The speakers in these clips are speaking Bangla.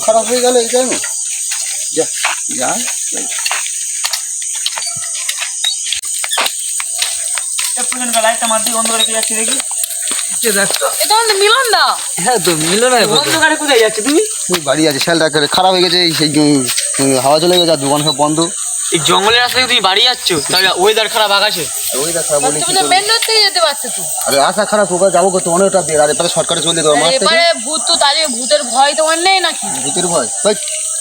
খারাপ হয়ে গেল এই টাইমে যা যা হ্যাঁ তো মিলো কোথায় যাচ্ছে তুমি? বাড়ি আছে শ্যালটা খারাপ হয়ে গেছে সেই হাওয়া চলে গেছে আর দোকান সব বন্ধ। এই জঙ্গলের রাস্তা তুমি বাড়ি যাচ্ছ তাহলে ওয়েদার খারাপ আকাশে। ওই দেখা বলি তুমি তো মেন রোড থেকে যেতে পারছ তো। আরে আশা খারাপ হোক যাব করতে অনেকটা বের আর এপারে শর্টকাটে চলে এবারে ভূত তো দাঁড়িয়ে ভূতের ভয় তোমার নেই নাকি? ভূতের ভয়। ভাই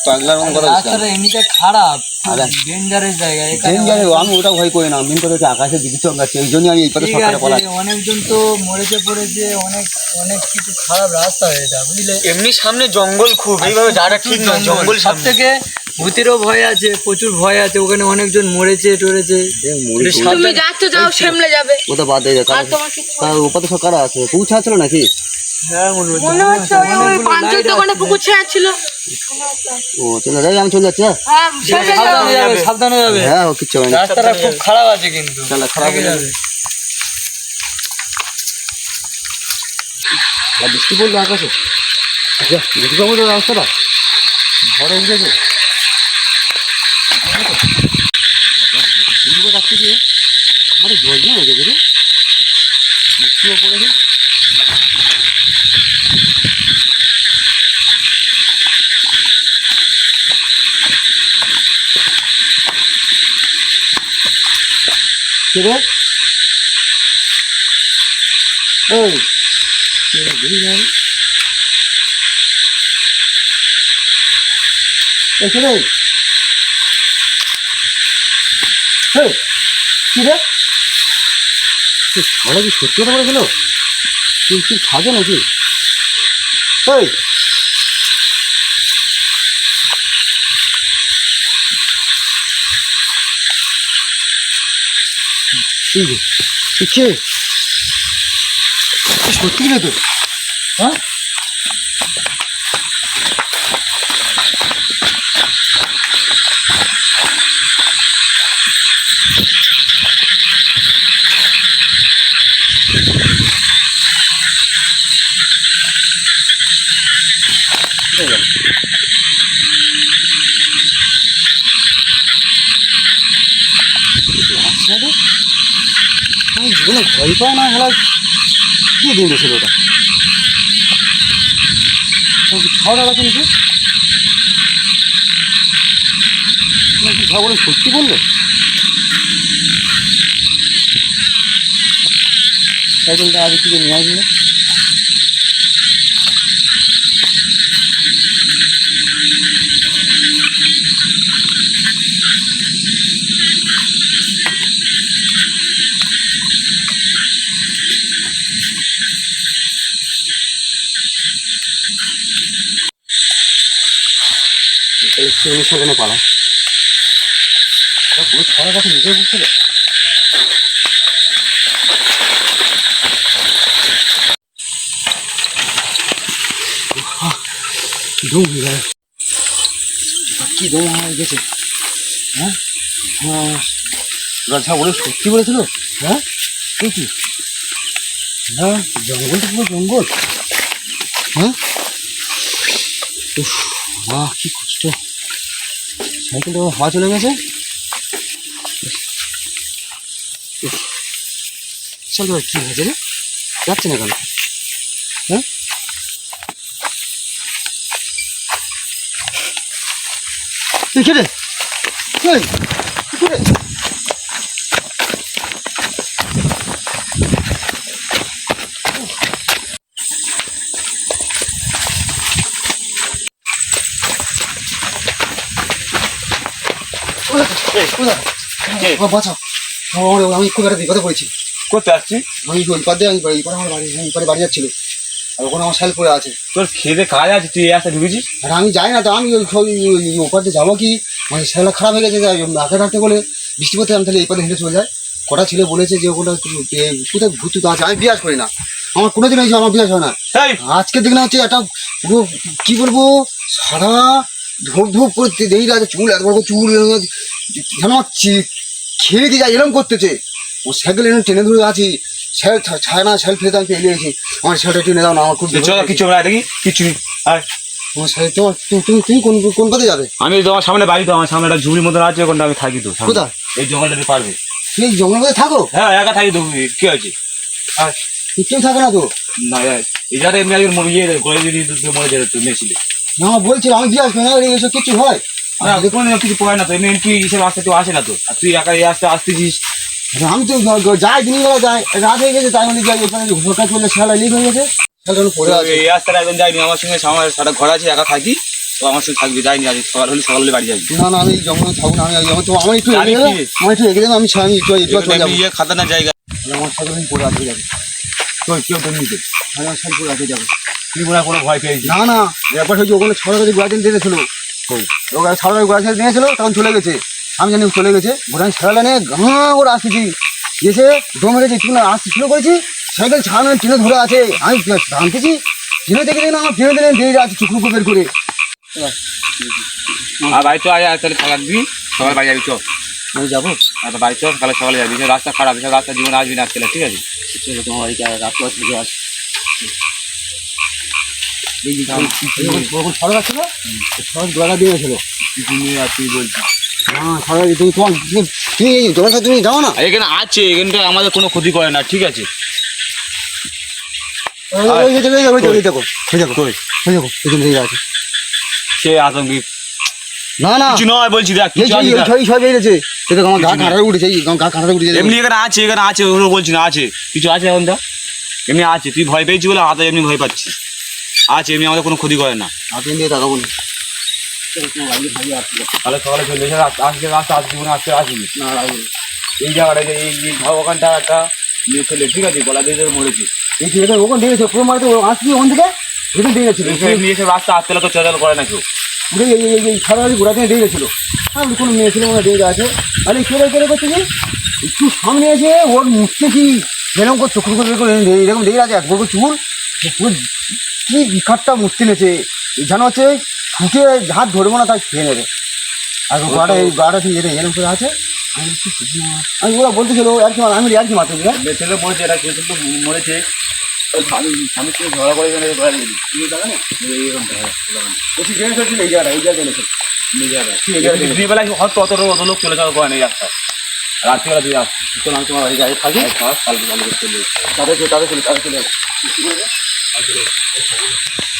পাগলার মন কথা রাস্তাটা এমনিতে খারাপ জায়গা আমি ওটা ভয় করি না মেন কথা আকাশে দিদি এই জন্যই আমি এই পারে শর্টকাটে পলা অনেকজন তো মরেছে পড়েছে অনেক অনেক কিছু খারাপ রাস্তা এটা বুঝলে? এমনি সামনে জঙ্গল খুব এইভাবে ঠিক নয় জঙ্গল। সব থেকে ভূতেরও ভয় আছে প্রচুর ভয় আছে ওখানে অনেকজন মরেছে টরেছে। তুমি যাচ্ছ যাও সামলে যাবে। ওটা বাদ দিয়ে আর তোমার কিছু তার ওপাতে সব কারা আছে? পৌঁছা ছিল নাকি? হ্যাঁ মনে হচ্ছে। ওই ওই পাঁচজন দোকানে পুকুর ছেঁড়া ছিল ও চলে আমি চলে যাচ্ছি হ্যাঁ? হ্যাঁ। সাবধানে যাবে সাবধানে যাবে। হ্যাঁ ও কিচ্ছু হয় না। রাস্তাটা খুব খারাপ আছে কিন্তু। চলে খারাপ হয়ে যাবে। আর বৃষ্টি পড়ল আকাশে? আচ্ছা পাবো তো রাস্তাটা? ঝড় হয়ে গিয়ে আমার জল না হয়ে গেছে। বৃষ্টিও পড়েছে কে রে? এই কে রে বুঝি না এই কে রে এই কি রে তুই ছাড়া কি সত্যি কথা বলেছিল তুই কি থাকে নাকি এই এই যে, তুই কে তুই সত্যি না তো হ্যাঁ কোথায় গেল? আচ্ছা রে আমি জীবনে ভয় পাও না হেলা কি দিন ছিল ওটা খাওয়া দাওয়া কিন্তু খাওয়া সত্যি বলল? সাইকেলটা আগে থেকে নিয়ে আসবে। তাহলে সে অনুসরণে পালা পুরো ছড়া কথা নিজে বুঝছিল কি দম হয়ে গেছে? হ্যাঁ? রাজা বলে সত্যি বলেছিল? হ্যাঁ? এই কি? হ্যাঁ জঙ্গল তো পুরো জঙ্গল। হ্যাঁ? বাহ কি কষ্ট। সাইকেলটা হাওয়া চলে গেছে? চল ভাই কি হয়েছে রে? যাচ্ছে না কেন? হ্যাঁ? ঠিক আছে রে? এই, কে রে? এই, কোথায়? ও, আমি খুব একটা বিপদে পড়েছি করতে আসছি আমি ওই পাশে আমি করে আমার বাড়ি আমি পরে বাড়ি যাচ্ছিল আর ওখানে আমার সেল পড়ে আছে তোর খেতে কাজ আছে তুই আসতে ঢুকেছিস আর আমি যাই না তো আমি ওই ওই ওপার যাব কি মানে সেলা খারাপ হয়ে গেছে আঁকে রাখতে বলে বৃষ্টি পড়তে আমি তাহলে এই পথে হেঁটে চলে যাই কটা ছেলে বলেছে যে ওখানে কোথায় ভূত আছে আমি বিয়াস করি না আমার কোনোদিন হয়েছে আমার বিয়াস হয় না এই আজকে দিন হচ্ছে একটা পুরো কি বলব সারা ধূপ ধূপ করতে দেরি আছে চুল করে চুল যেন খেয়ে দিয়ে যায় এরকম করতেছে। ও সাইকেল এনে টেনে ধরে আছি। স্যাল ছায় না স্যাল ফেলে আমি পেয়ে গেছি আমার স্যালটা টেনে দাও না আমার খুব চলো কিছু না দেখি কিছু। তোমার স্যাল তোমার তুমি তুমি কোন কোন পথে যাবে? আমি তোমার সামনে বাড়ি তো আমার সামনে একটা ঝুড়ির মতন আছে ওখানটা আমি থাকি তো। কোথায়? এই জঙ্গলটাতে পারবে। তুমি জঙ্গল মধ্যে থাকো? হ্যাঁ একা থাকি তো কি আছে। কেউ থাকে না তো? না এই- এই যাতে এমনি একজন মরে দিয়ে দিয়ে মরে যেত মেয়েছিলে না বলছিল আমি দিয়ে আসব না এসব কিছু হয়। না কোনো কিছু পড়ে না তো এমনি এন্ট্রি হিসেবে আসতে কেউ আসে না তো। আর তুই একা আসতে আসতেছিস। আমি তো যাই দিনই বেলা যাই। রাত হয়ে গেছে তাই মানে যাই ওখানে ঘোরকা চলে লিক হয়ে গেছে। এই রাস্তাটা একদম যাইনি আমার সঙ্গে আমার সারা ঘর আছে একা থাকি। তো আমার সঙ্গে থাকবি যাইনি আজ সকাল হলে সকালে বাড়ি যাবি। না না আমি জঙ্গলে থাকব না আমি আমি তো আমার একটু আমার একটু এগিয়ে আমি আমি একটু একটু চলে যাব। ইয়ে খাতানা জায়গা। আমার আমি পড়ে আছে যাবে কেউ তো নিতে আমি আমার সাইকেল পড়ে আছে যাব তুই মনে কোনো ভয় পেয়েছিস না না। ব্যাপার হচ্ছে ওখানে ছড়া কাছে দিয়েছিল ওখানে ছড়া গোড়া দিয়েছিল তখন চলে গেছে। আমি জানি চলে গেছে। ঘোড়া ছাড়ালে নিয়ে গাঁ করে আসতেছি। এসে দমে গেছে না আসতে শুরু করেছি। সাইকেল ছাড়ানো টেনে ধরে আছে। আমি জানতেছি টেনে দেখে দেখে না আমার টেনে টেনে দিয়ে যাচ্ছে চুকরু বের করে। আর বাড়ি তো আয় তাহলে খাবার দিবি সকালে বাড়ি যাবি চল। আমি যাব? আর বাড়ি চল সকালে যাবি। রাস্তা খারাপ রাস্তা জীবনে আসবি না আজকে ঠিক আছে? তোমার বাড়িতে রাত পাঁচ থেকে আছে এখানে আছে এখানটা আমাদের কোনো ক্ষতি করে না ঠিক আছে সে আতঙ্কি না না কিছু নয় বলছি দেখ এমনি এখানে আছে এখানে আছে, ওগুলো বলছি না, আছে। কিছু আছে এখন, দা? এমনি আছে, তুই ভয় পেয়েছি বলে হাতে এমনি ভয় পাচ্ছিস। আছে এমনি আমাদের কোনো ক্ষতি করে না। আপনি দিয়ে তাকাবো না তাহলে সকালে চলে এসে আজকে রাস্তা আজকে জীবনে আজকে আসবি না। এই জায়গাটা এই এই- এই ধর ওখানটা একটা মেয়ে ছেলে। ঠিক আছে গলা দিয়ে মরেছে। এই যে এটা ওখানে দিয়েছে পুরো মারতে আসছি ওখান থেকে? এখানে দিয়ে গেছিল। এমনি এসে রাস্তা আসতে তো চলাচল করে না কেউ পুরো এই এই এই সারা ঘোরা দিয়ে দিয়ে গেছিল। আমি কোনো মেয়ে ছিল মনে হয় দিয়ে আছে আরে কেড়ে কেড়ে করছে কি? একটু সামনে এসে ওর মুখতে কি এরকম করে চোখ করে এরকম দিয়ে আছে এক বড় চুল। পুরো কি বিখাটটা মুছতে নেছে যেন হচ্ছে ছুটে হাত ধরবো না তাই খেয়ে নেবে। আর গাটা এই গাটা ঠিক এরকম এরকম করে আছে। আমি ওরা বলতেছিল আর কি আমি আর কি মারতে হ্যাঁ ছেলে মরেছে এটা তো মরেছে? ওই স্বামী স্বামীর সঙ্গে ঝগড়া করে এখানে ঘোরা দিবি তুমি জানো না? এইরকম বলছি জেনে ফেলছিল এই জায়গাটা এই হয়তো অত অত লোক চলে করে না এই রাস্তায়। রাত্রিবেলা দিয়ে আসছি আমি তোমার গাড়ি থাকি? কালকে কালকে চলে তাদের তাদের চলে তাদের চলে